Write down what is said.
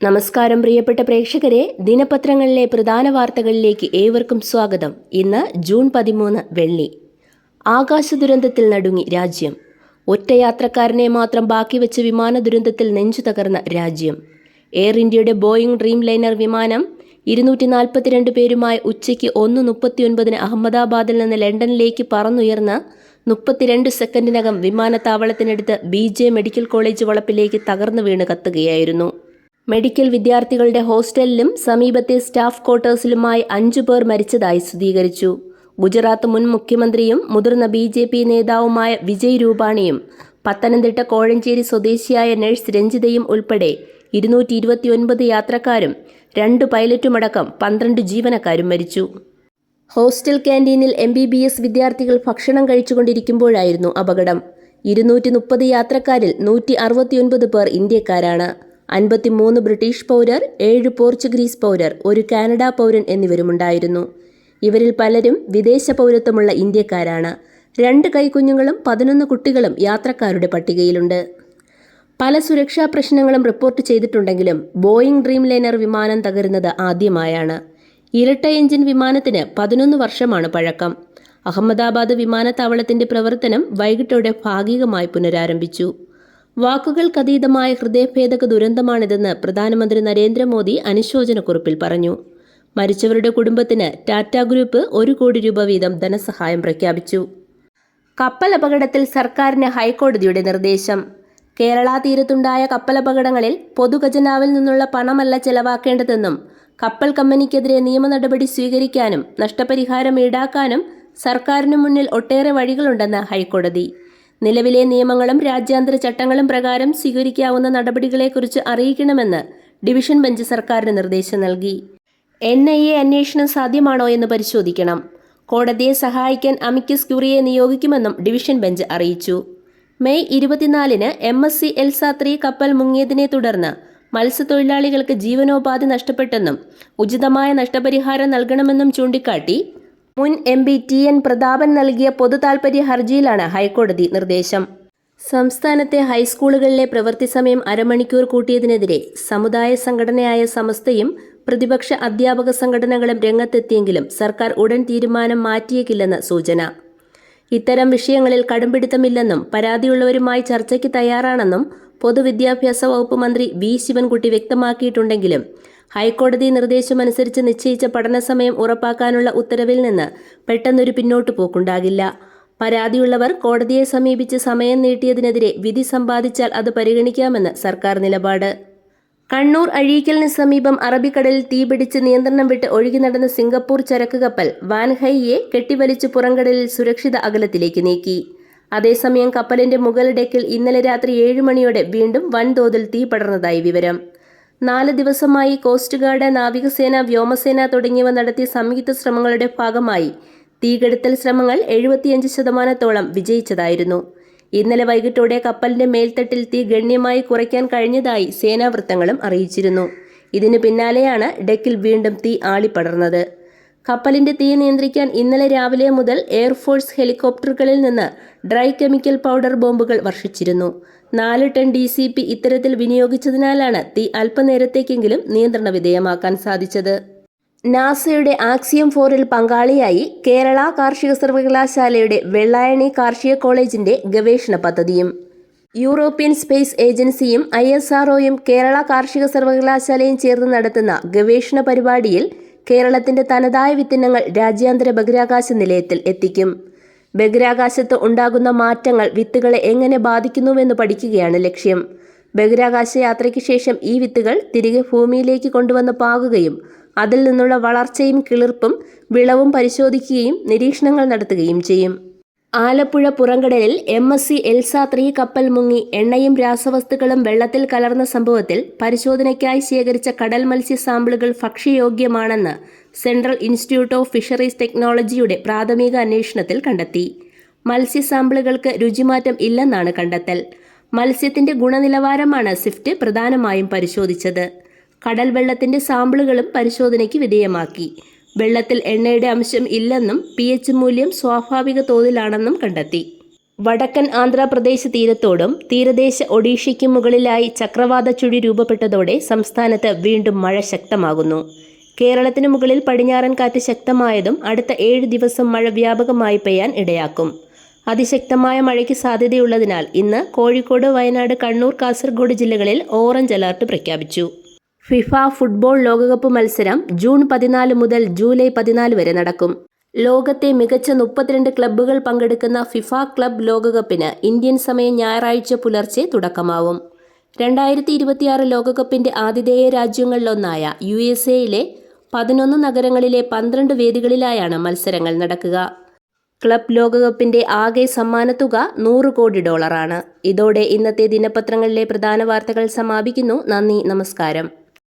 നമസ്കാരം പ്രിയപ്പെട്ട പ്രേക്ഷകരെ. ദിനപത്രങ്ങളിലെ പ്രധാന വാർത്തകളിലേക്ക് ഏവർക്കും സ്വാഗതം. ഇന്ന് ജൂൺ പതിമൂന്ന് വെള്ളി. ആകാശ ദുരന്തത്തിൽ നടുങ്ങി രാജ്യം. ഒറ്റ യാത്രക്കാരനെ മാത്രം ബാക്കി വെച്ച് വിമാന ദുരന്തത്തിൽ നെഞ്ചു തകർന്ന രാജ്യം. എയർ ഇന്ത്യയുടെ ബോയിങ് ഡ്രീം ലൈനർ വിമാനം ഇരുന്നൂറ്റി നാൽപ്പത്തിരണ്ട് പേരുമായി ഉച്ചയ്ക്ക് ഒന്ന് മുപ്പത്തിയൊൻപതിന് അഹമ്മദാബാദിൽ നിന്ന് ലണ്ടനിലേക്ക് പറന്നുയർന്ന് മുപ്പത്തിരണ്ട് സെക്കൻഡിനകം വിമാനത്താവളത്തിനടുത്ത് ബി ജെ മെഡിക്കൽ കോളേജ് വളപ്പിലേക്ക് തകർന്നു വീണ് കത്തുകയായിരുന്നു. മെഡിക്കൽ വിദ്യാർത്ഥികളുടെ ഹോസ്റ്റലിലും സമീപത്തെ സ്റ്റാഫ് ക്വാർട്ടേഴ്സിലുമായി അഞ്ചു പേർ മരിച്ചതായി സ്ഥിരീകരിച്ചു. ഗുജറാത്ത് മുൻ മുഖ്യമന്ത്രിയും മുതിർന്ന ബി ജെ പി നേതാവുമായ വിജയ് രൂപാണിയും പത്തനംതിട്ട കോഴഞ്ചേരി സ്വദേശിയായ നഴ്സ് രഞ്ജിതയും ഉൾപ്പെടെ ഇരുന്നൂറ്റി ഇരുപത്തിയൊൻപത് യാത്രക്കാരും രണ്ട് പൈലറ്റുമടക്കം പന്ത്രണ്ട് ജീവനക്കാരും മരിച്ചു. ഹോസ്റ്റൽ ക്യാന്റീനിൽ എം ബി ബി എസ് വിദ്യാർത്ഥികൾ ഭക്ഷണം കഴിച്ചുകൊണ്ടിരിക്കുമ്പോഴായിരുന്നു അപകടം. ഇരുന്നൂറ്റി മുപ്പത് യാത്രക്കാരിൽ നൂറ്റി അറുപത്തിയൊൻപത് പേർ ഇന്ത്യക്കാരാണ്. അൻപത്തിമൂന്ന് ബ്രിട്ടീഷ് പൗരർ ഏഴ് പോർച്ചുഗീസ് പൗരർ ഒരു കാനഡ പൗരൻ എന്നിവരുമുണ്ടായിരുന്നു. ഇവരിൽ പലരും വിദേശ പൗരത്വമുള്ള ഇന്ത്യക്കാരാണ്. രണ്ട് കൈക്കുഞ്ഞുങ്ങളും പതിനൊന്ന് കുട്ടികളും യാത്രക്കാരുടെ പട്ടികയിലുണ്ട്. പല സുരക്ഷാ പ്രശ്നങ്ങളും റിപ്പോർട്ട് ചെയ്തിട്ടുണ്ടെങ്കിലും ബോയിങ് ഡ്രീം ലൈനർ വിമാനം തകരുന്നത് ആദ്യമായാണ്. ഇരട്ട എഞ്ചിൻ വിമാനത്തിന് പതിനൊന്ന് വർഷമാണ് പഴക്കം. അഹമ്മദാബാദ് വിമാനത്താവളത്തിന്റെ പ്രവർത്തനം വൈകിട്ടോടെ ഭാഗികമായി പുനരാരംഭിച്ചു. വാക്കുകൾക്കതീതമായ ഹൃദയഭേദക ദുരന്തമാണിതെന്ന് പ്രധാനമന്ത്രി നരേന്ദ്രമോദി അനുശോചനക്കുറിപ്പിൽ പറഞ്ഞു. മരിച്ചവരുടെ കുടുംബത്തിന് ടാറ്റ ഗ്രൂപ്പ് ഒരു കോടി രൂപ വീതം ധനസഹായം പ്രഖ്യാപിച്ചു. കപ്പൽ അപകടത്തിൽ സർക്കാരിന് ഹൈക്കോടതിയുടെ നിർദ്ദേശം. കേരള തീരത്തുണ്ടായ കപ്പലപകടങ്ങളിൽ പൊതുഖജനാവിൽ നിന്നുള്ള പണമല്ല ചെലവാക്കേണ്ടതെന്നും കപ്പൽ കമ്പനിക്കെതിരെ നിയമ നടപടി സ്വീകരിക്കാനും നഷ്ടപരിഹാരം ഈടാക്കാനും സർക്കാരിനു മുന്നിൽ ഒട്ടേറെ വഴികളുണ്ടെന്ന് ഹൈക്കോടതി. നിലവിലെ നിയമങ്ങളും രാജ്യാന്തര ചട്ടങ്ങളും പ്രകാരം സ്വീകരിക്കാവുന്ന നടപടികളെക്കുറിച്ച് അറിയിക്കണമെന്ന് ഡിവിഷൻ ബെഞ്ച് സർക്കാരിന് നിർദ്ദേശം നൽകി. എൻ ഐ എ അന്വേഷണം സാധ്യമാണോ എന്ന് പരിശോധിക്കണം. കോടതിയെ സഹായിക്കാൻ അമിക്കസ് ക്യൂറിയെ നിയോഗിക്കുമെന്നും ഡിവിഷൻ ബെഞ്ച് അറിയിച്ചു. മെയ് ഇരുപത്തിനാലിന് എം എസ് സി എൽ സാത്രി കപ്പൽ മുങ്ങിയതിനെ തുടർന്ന് മത്സ്യത്തൊഴിലാളികൾക്ക് ജീവനോപാധി നഷ്ടപ്പെട്ടെന്നും ഉചിതമായ നഷ്ടപരിഹാരം നൽകണമെന്നും ചൂണ്ടിക്കാട്ടി മുൻ M P T N Prathapan നൽകിയ പൊതുതാൽപര്യ ഹർജിയിലാണ് ഹൈക്കോടതി നിർദ്ദേശം. സംസ്ഥാനത്തെ ഹൈസ്കൂളുകളിലെ പ്രവൃത്തി സമയം അരമണിക്കൂർ കൂട്ടിയതിനെതിരെ സമുദായ സംഘടനയായ സമസ്തയും പ്രതിപക്ഷ അധ്യാപക സംഘടനകളും രംഗത്തെത്തിയെങ്കിലും സർക്കാർ ഉടൻ തീരുമാനം മാറ്റിയേക്കില്ലെന്ന് സൂചന. ഇത്തരം വിഷയങ്ങളിൽ കടുംപിടുത്തമില്ലെന്നും പരാതിയുള്ളവരുമായി ചർച്ചയ്ക്ക് തയ്യാറാണെന്നും പൊതുവിദ്യാഭ്യാസ വകുപ്പ് മന്ത്രി വി ശിവൻകുട്ടി വ്യക്തമാക്കിയിട്ടുണ്ടെങ്കിലും ഹൈക്കോടതി നിർദ്ദേശമനുസരിച്ച് നിശ്ചയിച്ച പഠന സമയം ഉറപ്പാക്കാനുള്ള ഉത്തരവിൽ നിന്ന് പെട്ടെന്നൊരു പിന്നോട്ടു പോക്കുണ്ടാകില്ല. പരാതിയുള്ളവർ കോടതിയെ സമീപിച്ച് സമയം നീട്ടിയതിനെതിരെ വിധി സമ്പാദിച്ചാൽ അത് പരിഗണിക്കാമെന്ന് സർക്കാർ നിലപാട്. കണ്ണൂർ അഴീക്കലിന് സമീപം അറബിക്കടലിൽ തീപിടിച്ച് നിയന്ത്രണം വിട്ട് ഒഴുകി നടന്ന സിംഗപ്പൂർ ചരക്ക് കപ്പൽ വാൻഹൈയെ കെട്ടിവലിച്ച് പുറംകടലിൽ സുരക്ഷിത അകലത്തിലേക്ക് നീക്കി. അതേസമയം കപ്പലിന്റെ മുകൾ ഡെക്കിൽ ഇന്നലെ രാത്രി ഏഴ് മണിയോടെ വീണ്ടും വൻതോതിൽ തീ പടർന്നതായി വിവരം. നാല് ദിവസമായി കോസ്റ്റ് ഗാർഡ് നാവികസേന വ്യോമസേന തുടങ്ങിയവ നടത്തിയ സംയുക്ത ശ്രമങ്ങളുടെ ഭാഗമായി തീകെടുത്തൽ ശ്രമങ്ങൾ എഴുപത്തിയഞ്ച് ശതമാനത്തോളം വിജയിച്ചതായിരുന്നു. ഇന്നലെ വൈകിട്ടോടെ കപ്പലിന്റെ മേൽത്തട്ടിൽ തീ ഗണ്യമായി കുറയ്ക്കാൻ കഴിഞ്ഞതായി സേനാവൃത്തങ്ങളും അറിയിച്ചിരുന്നു. ഇതിനു പിന്നാലെയാണ് ഡെക്കിൽ വീണ്ടും തീ ആളിപ്പടർന്നത്. കപ്പലിന്റെ തീ നിയന്ത്രിക്കാൻ ഇന്നലെ രാവിലെ മുതൽ എയർഫോഴ്സ് ഹെലികോപ്റ്ററുകളിൽ നിന്ന് ഡ്രൈ കെമിക്കൽ പൗഡർ ബോംബുകൾ വർഷിച്ചിരുന്നു. നാല് ടൺ ഡി സി പി ഇത്തരത്തിൽ വിനിയോഗിച്ചതിനാലാണ് തീ അല്പനേരത്തേക്കെങ്കിലും നിയന്ത്രണ വിധേയമാക്കാൻ സാധിച്ചത്. നാസയുടെ ആക്സിയം ഫോറിൽ പങ്കാളിയായി കേരള കാർഷിക സർവകലാശാലയുടെ വെള്ളായണി കാർഷിക കോളേജിന്റെ ഗവേഷണ പദ്ധതിയും യൂറോപ്യൻ സ്പേസ് ഏജൻസിയും ഐ എസ് ആർഒയും കേരള കാർഷിക സർവകലാശാലയും ചേർന്ന് നടത്തുന്ന ഗവേഷണ പരിപാടിയിൽ കേരളത്തിന്റെ തനതായ വിത്തിനങ്ങൾ രാജ്യാന്തര ബഹിരാകാശ നിലയത്തിൽ എത്തിക്കും. ബഹിരാകാശത്ത് ഉണ്ടാകുന്ന മാറ്റങ്ങൾ വിത്തുകളെ എങ്ങനെ ബാധിക്കുന്നുവെന്ന് പഠിക്കുകയാണ് ലക്ഷ്യം. ബഹിരാകാശ യാത്രയ്ക്ക് ശേഷം ഈ വിത്തുകൾ തിരികെ ഭൂമിയിലേക്ക് കൊണ്ടുവന്ന് പാകുകയും അതിൽ നിന്നുള്ള വളർച്ചയും കിളിർപ്പും വിളവും പരിശോധിക്കുകയും നിരീക്ഷണങ്ങൾ നടത്തുകയും ചെയ്യും. Alappuzha പുറംകടലിൽ M S C Elsa three കപ്പൽ മുങ്ങി എണ്ണയും രാസവസ്തുക്കളും വെള്ളത്തിൽ കലർന്ന സംഭവത്തിൽ പരിശോധനയ്ക്കായി ശേഖരിച്ച കടൽ മത്സ്യ സാമ്പിളുകൾ ഭക്ഷ്യയോഗ്യമാണെന്ന് സെൻട്രൽ ഇൻസ്റ്റിറ്റ്യൂട്ട് ഓഫ് ഫിഷറീസ് ടെക്നോളജിയുടെ പ്രാഥമിക അന്വേഷണത്തിൽ കണ്ടെത്തി. മത്സ്യ സാമ്പിളുകൾക്ക് രുചിമാറ്റം ഇല്ലെന്നാണ് കണ്ടെത്തൽ. മത്സ്യത്തിന്റെ ഗുണനിലവാരമാണ് സ്വിഫ്റ്റ് പ്രധാനമായും പരിശോധിച്ചത്. കടൽ വെള്ളത്തിന്റെ സാമ്പിളുകളും പരിശോധനയ്ക്ക് വിധേയമാക്കി. വെള്ളത്തിൽ എണ്ണയുടെ അംശം ഇല്ലെന്നും പി എച്ച് മൂല്യം സ്വാഭാവിക തോതിലാണെന്നും കണ്ടെത്തി. വടക്കൻ ആന്ധ്രാപ്രദേശ് തീരത്തോടും തീരദേശ ഒഡീഷയ്ക്കും മുകളിലായി ചക്രവാത ചുഴി രൂപപ്പെട്ടതോടെ സംസ്ഥാനത്ത് വീണ്ടും മഴ ശക്തമാകുന്നു. കേരളത്തിന് മുകളിൽ പടിഞ്ഞാറൻ കാറ്റ് ശക്തമായതും അടുത്ത ഏഴ് ദിവസം മഴ വ്യാപകമായി പെയ്യാൻ ഇടയാക്കും. അതിശക്തമായ മഴയ്ക്ക് സാധ്യതയുള്ളതിനാൽ ഇന്ന് കോഴിക്കോട് വയനാട് കണ്ണൂർ കാസർഗോഡ് ജില്ലകളിൽ ഓറഞ്ച് അലർട്ട് പ്രഖ്യാപിച്ചു. ഫിഫ ഫുട്ബോൾ ലോകകപ്പ് മത്സരം ജൂൺ പതിനാല് മുതൽ ജൂലൈ പതിനാല് വരെ നടക്കും. ലോകത്തെ മികച്ച മുപ്പത്തിരണ്ട് ക്ലബ്ബുകൾ പങ്കെടുക്കുന്ന ഫിഫ ക്ലബ് ലോകകപ്പിന് ഇന്ത്യൻ സമയം ഞായറാഴ്ച പുലർച്ചെ തുടക്കമാവും. രണ്ടായിരത്തി ഇരുപത്തിയാറ് ലോകകപ്പിന്റെ ആതിഥേയ രാജ്യങ്ങളിലൊന്നായ യു എസ് എയിലെ പതിനൊന്ന് നഗരങ്ങളിലെ പന്ത്രണ്ട് വേദികളിലായാണ് മത്സരങ്ങൾ നടക്കുക. ക്ലബ് ലോകകപ്പിന്റെ ആകെ സമ്മാനത്തുക നൂറ് കോടി ഡോളറാണ്. ഇതോടെ ഇന്നത്തെ ദിനപത്രങ്ങളിലെ പ്രധാന വാർത്തകൾ സമാപിക്കുന്നു. നന്ദി നമസ്കാരം.